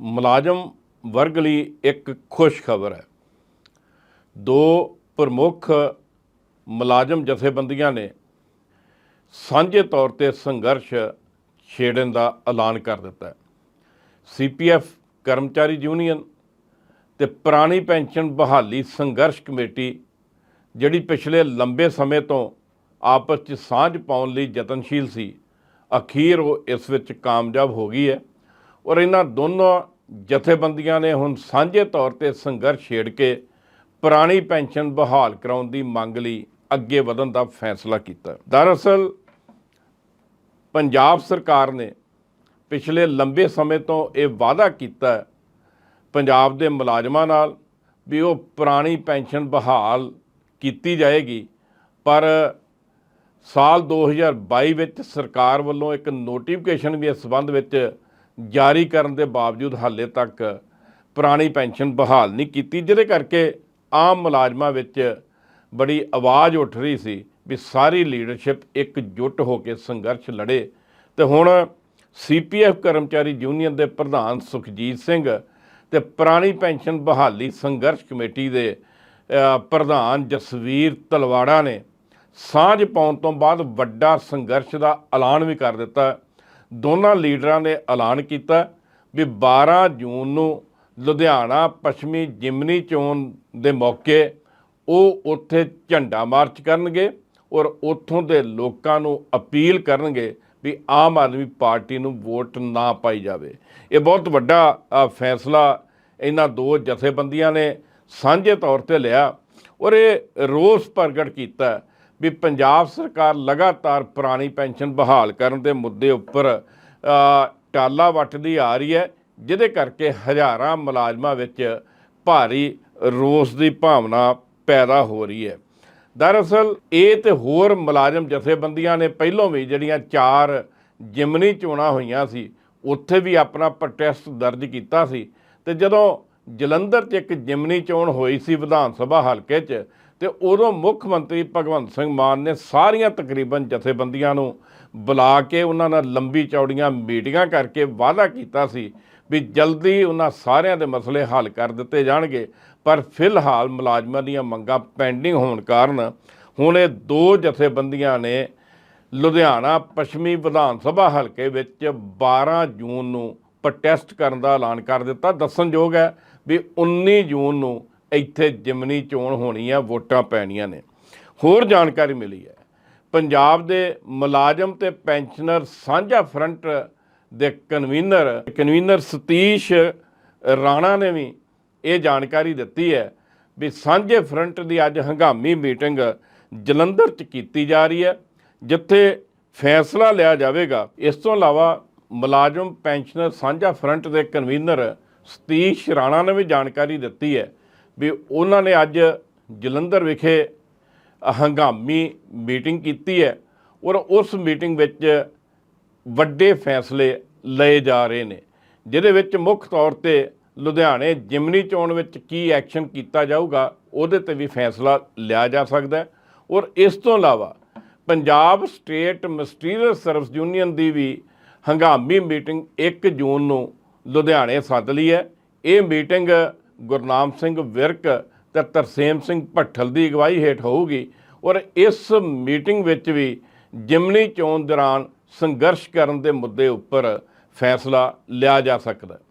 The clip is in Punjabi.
ਮੁਲਾਜ਼ਮ ਵਰਗ ਲਈ ਇੱਕ ਖੁਸ਼ ਖਬਰ ਹੈ। ਦੋ ਪ੍ਰਮੁੱਖ ਮੁਲਾਜ਼ਮ ਜਥੇਬੰਦੀਆਂ ਨੇ ਸਾਂਝੇ ਤੌਰ ਤੇ ਸੰਘਰਸ਼ ਛੇੜਨ ਦਾ ਐਲਾਨ ਕਰ ਦਿੱਤਾ ਹੈ। ਸੀਪੀਐਫ, ਕਰਮਚਾਰੀ ਯੂਨੀਅਨ ਤੇ ਪੁਰਾਣੀ ਪੈਨਸ਼ਨ ਬਹਾਲੀ ਸੰਘਰਸ਼ ਕਮੇਟੀ, ਜਿਹੜੀ ਪਿਛਲੇ ਲੰਬੇ ਸਮੇਂ ਤੋਂ ਆਪਸ 'ਚ ਸਾਂਝ ਪਾਉਣ ਲਈ ਯਤਨਸ਼ੀਲ ਸੀ, ਅਖੀਰ ਉਹ ਇਸ ਵਿੱਚ ਕਾਮਯਾਬ ਹੋ ਗਈ ਹੈ ਔਰ ਇਹਨਾਂ ਦੋਨੋਂ ਜਥੇਬੰਦੀਆਂ ਨੇ ਹੁਣ ਸਾਂਝੇ ਤੌਰ ਤੇ ਸੰਘਰਸ਼ ਛੇੜ ਕੇ ਪੁਰਾਣੀ ਪੈਨਸ਼ਨ ਬਹਾਲ ਕਰਾਉਣ ਦੀ ਮੰਗ ਲਈ ਅੱਗੇ ਵਧਣ ਦਾ ਫੈਸਲਾ ਕੀਤਾ। ਦਰਅਸਲ, ਪੰਜਾਬ ਸਰਕਾਰ ਨੇ ਪਿਛਲੇ ਲੰਬੇ ਸਮੇਂ ਤੋਂ ਇਹ ਵਾਅਦਾ ਕੀਤਾ ਪੰਜਾਬ ਦੇ ਮੁਲਾਜ਼ਮਾਂ ਨਾਲ ਵੀ ਉਹ ਪੁਰਾਣੀ ਪੈਨਸ਼ਨ ਬਹਾਲ ਕੀਤੀ ਜਾਏਗੀ, ਪਰ ਸਾਲ 2022 ਵਿੱਚ ਸਰਕਾਰ ਵੱਲੋਂ ਇੱਕ ਨੋਟੀਫਿਕੇਸ਼ਨ ਵੀ ਇਸ ਸੰਬੰਧ ਵਿੱਚ ਜਾਰੀ ਕਰਨ ਦੇ ਬਾਵਜੂਦ ਹਾਲੇ ਤੱਕ ਪੁਰਾਣੀ ਪੈਨਸ਼ਨ ਬਹਾਲ ਨਹੀਂ ਕੀਤੀ, ਜਿਹਦੇ ਕਰਕੇ ਆਮ ਮੁਲਾਜ਼ਮਾਂ ਵਿੱਚ ਬੜੀ ਆਵਾਜ਼ ਉੱਠ ਰਹੀ ਸੀ ਵੀ ਸਾਰੀ ਲੀਡਰਸ਼ਿਪ ਇਕਜੁੱਟ ਹੋ ਕੇ ਸੰਘਰਸ਼ ਲੜੇ। ਤੇ ਹੁਣ ਸੀਪੀਐਫ ਕਰਮਚਾਰੀ ਯੂਨੀਅਨ ਦੇ ਪ੍ਰਧਾਨ ਸੁਖਜੀਤ ਸਿੰਘ ਤੇ ਪੁਰਾਣੀ ਪੈਨਸ਼ਨ ਬਹਾਲੀ ਸੰਘਰਸ਼ ਕਮੇਟੀ ਦੇ ਪ੍ਰਧਾਨ ਜਸਵੀਰ ਤਲਵਾੜਾ ਨੇ ਸਾਂਝ ਪਾਉਣ ਤੋਂ ਬਾਅਦ ਵੱਡਾ ਸੰਘਰਸ਼ ਦਾ ਐਲਾਨ ਵੀ ਕਰ ਦਿੱਤਾ। ਦੋਨਾਂ ਲੀਡਰਾਂ ਨੇ ਐਲਾਨ ਕੀਤਾ ਵੀ 12 ਜੂਨ ਨੂੰ ਲੁਧਿਆਣਾ ਪੱਛਮੀ ਜਿਮਨੀ ਚੋਣ ਦੇ ਮੌਕੇ ਉਹ ਉੱਥੇ ਝੰਡਾ ਮਾਰਚ ਕਰਨਗੇ ਔਰ ਉੱਥੋਂ ਦੇ ਲੋਕਾਂ ਨੂੰ ਅਪੀਲ ਕਰਨਗੇ ਵੀ ਆਮ ਆਦਮੀ ਪਾਰਟੀ ਨੂੰ ਵੋਟ ਨਾ ਪਾਈ ਜਾਵੇ। ਇਹ ਬਹੁਤ ਵੱਡਾ ਫੈਸਲਾ ਇਹਨਾਂ ਦੋ ਜਥੇਬੰਦੀਆਂ ਨੇ ਸਾਂਝੇ ਤੌਰ ਤੇ ਲਿਆ ਔਰ ਇਹ ਰੋਸ ਪ੍ਰਗਟ ਕੀਤਾ। ਵੀ ਪੰਜਾਬ ਸਰਕਾਰ ਲਗਾਤਾਰ ਪੁਰਾਣੀ ਪੈਨਸ਼ਨ ਬਹਾਲ ਕਰਨ ਦੇ ਮੁੱਦੇ ਉੱਪਰ ਟਾਲਾ ਵੱਟਦੀ ਆ ਰਹੀ ਹੈ, ਜਿਹਦੇ ਕਰਕੇ ਹਜ਼ਾਰਾਂ ਮੁਲਾਜ਼ਮਾਂ ਵਿੱਚ ਭਾਰੀ ਰੋਸ ਦੀ ਭਾਵਨਾ ਪੈਦਾ ਹੋ ਰਹੀ ਹੈ। ਦਰਅਸਲ, ਇਹ ਤੇ ਹੋਰ ਮੁਲਾਜ਼ਮ ਜਥੇਬੰਦੀਆਂ ਨੇ ਪਹਿਲਾਂ ਵੀ ਜਿਹੜੀਆਂ ਚਾਰ ਜਿਮਨੀ ਚੋਣਾਂ ਹੋਈਆਂ ਸੀ, ਉੱਥੇ ਵੀ ਆਪਣਾ ਪ੍ਰੋਟੈਸਟ ਦਰਜ ਕੀਤਾ ਸੀ। ਤੇ ਜਦੋਂ ਜਲੰਧਰ 'ਚ ਇੱਕ ਜਿਮਨੀ ਚੋਣ ਹੋਈ ਸੀ ਵਿਧਾਨ ਸਭਾ ਹਲਕੇ 'ਚ ਤੇ ਉਦੋਂ ਮੁੱਖ ਮੰਤਰੀ ਭਗਵੰਤ ਸਿੰਘ ਮਾਨ ਨੇ ਸਾਰੀਆਂ ਤਕਰੀਬਨ ਜਥੇਬੰਦੀਆਂ ਨੂੰ ਬੁਲਾ ਕੇ ਉਹਨਾਂ ਨਾਲ ਲੰਬੀ ਚੌੜੀਆਂ ਮੀਟਿੰਗਾਂ ਕਰਕੇ ਵਾਅਦਾ ਕੀਤਾ ਸੀ ਵੀ ਜਲਦੀ ਉਹਨਾਂ ਸਾਰਿਆਂ ਦੇ ਮਸਲੇ ਹੱਲ ਕਰ ਦਿੱਤੇ ਜਾਣਗੇ। ਪਰ ਫਿਲਹਾਲ ਮੁਲਾਜ਼ਮਾਂ ਦੀਆਂ ਮੰਗਾਂ ਪੈਂਡਿੰਗ ਹੋਣ ਕਾਰਨ ਹੁਣ ਇਹ ਦੋ ਜਥੇਬੰਦੀਆਂ ਨੇ ਲੁਧਿਆਣਾ ਪੱਛਮੀ ਵਿਧਾਨ ਸਭਾ ਹਲਕੇ ਵਿੱਚ 12 ਜੂਨ ਨੂੰ ਪ੍ਰੋਟੈਸਟ ਕਰਨ ਦਾ ਐਲਾਨ ਕਰ ਦਿੱਤਾ। ਦੱਸਣਯੋਗ ਹੈ ਵੀ 19 ਜੂਨ ਨੂੰ ਇੱਥੇ ਜਿਮਨੀ ਚੋਣ ਹੋਣੀ ਹੈ ਵੋਟਾਂ ਪੈਣੀਆਂ ਨੇ। ਹੋਰ ਜਾਣਕਾਰੀ ਮਿਲੀ ਹੈ। ਪੰਜਾਬ ਦੇ ਮੁਲਾਜ਼ਮ ਤੇ ਪੈਨਸ਼ਨਰ ਸਾਂਝਾ ਫਰੰਟ ਦੇ ਕਨਵੀਨਰ ਕਨਵੀਨਰ ਸਤੀਸ਼ ਰਾਣਾ ਨੇ ਵੀ ਇਹ ਜਾਣਕਾਰੀ ਦਿੱਤੀ ਹੈ ਵੀ ਸਾਂਝੇ ਫਰੰਟ ਦੀ ਅੱਜ ਹੰਗਾਮੀ ਮੀਟਿੰਗ ਜਲੰਧਰ 'ਚ ਕੀਤੀ ਜਾ ਰਹੀ ਹੈ, ਜਿੱਥੇ ਫੈਸਲਾ ਲਿਆ ਜਾਵੇਗਾ। ਇਸ ਤੋਂ ਇਲਾਵਾ ਮੁਲਾਜ਼ਮ, ਪੈਨਸ਼ਨਰ ਸਾਂਝਾ ਫਰੰਟ ਦੇ ਕਨਵੀਨਰ ਸਤੀਸ਼ ਰਾਣਾ ਨੇ ਵੀ ਜਾਣਕਾਰੀ ਦਿੱਤੀ ਹੈ ਵੀ ਉਹਨਾਂ ਨੇ ਅੱਜ ਜਲੰਧਰ ਵਿਖੇ ਹੰਗਾਮੀ ਮੀਟਿੰਗ ਕੀਤੀ ਹੈ ਔਰ ਉਸ ਮੀਟਿੰਗ ਵਿੱਚ ਵੱਡੇ ਫੈਸਲੇ ਲਏ ਜਾ ਰਹੇ ਨੇ, ਜਿਹਦੇ ਵਿੱਚ ਮੁੱਖ ਤੌਰ ਤੇ ਲੁਧਿਆਣੇ ਜਿਮਨੀ ਚੋਣ ਵਿੱਚ ਕੀ ਐਕਸ਼ਨ ਕੀਤਾ ਜਾਊਗਾ, ਉਹਦੇ ਤੇ ਵੀ ਫੈਸਲਾ ਲਿਆ ਜਾ ਸਕਦਾ ਔਰ ਇਸ ਤੋਂ ਇਲਾਵਾ Punjab state ministerial service union ਦੀ ਵੀ ਹੰਗਾਮੀ ਮੀਟਿੰਗ 1 ਜੂਨ ਨੂੰ ਲੁਧਿਆਣੇ ਸੱਦ ਲਈ ਹੈ। ਇਹ ਮੀਟਿੰਗ ਗੁਰਨਾਮ ਸਿੰਘ ਵਿਰਕ ਤੇ ਤਰਸੇਮ ਸਿੰਘ ਭੱਠਲ ਦੀ ਅਗਵਾਈ ਹੇਠ ਹੋਊਗੀ ਔਰ ਇਸ ਮੀਟਿੰਗ ਵਿੱਚ ਵੀ ਜਿਮਨੀ ਚੋਣ ਦੌਰਾਨ ਸੰਘਰਸ਼ ਕਰਨ ਦੇ ਮੁੱਦੇ ਉੱਪਰ ਫੈਸਲਾ ਲਿਆ ਜਾ ਸਕਦਾ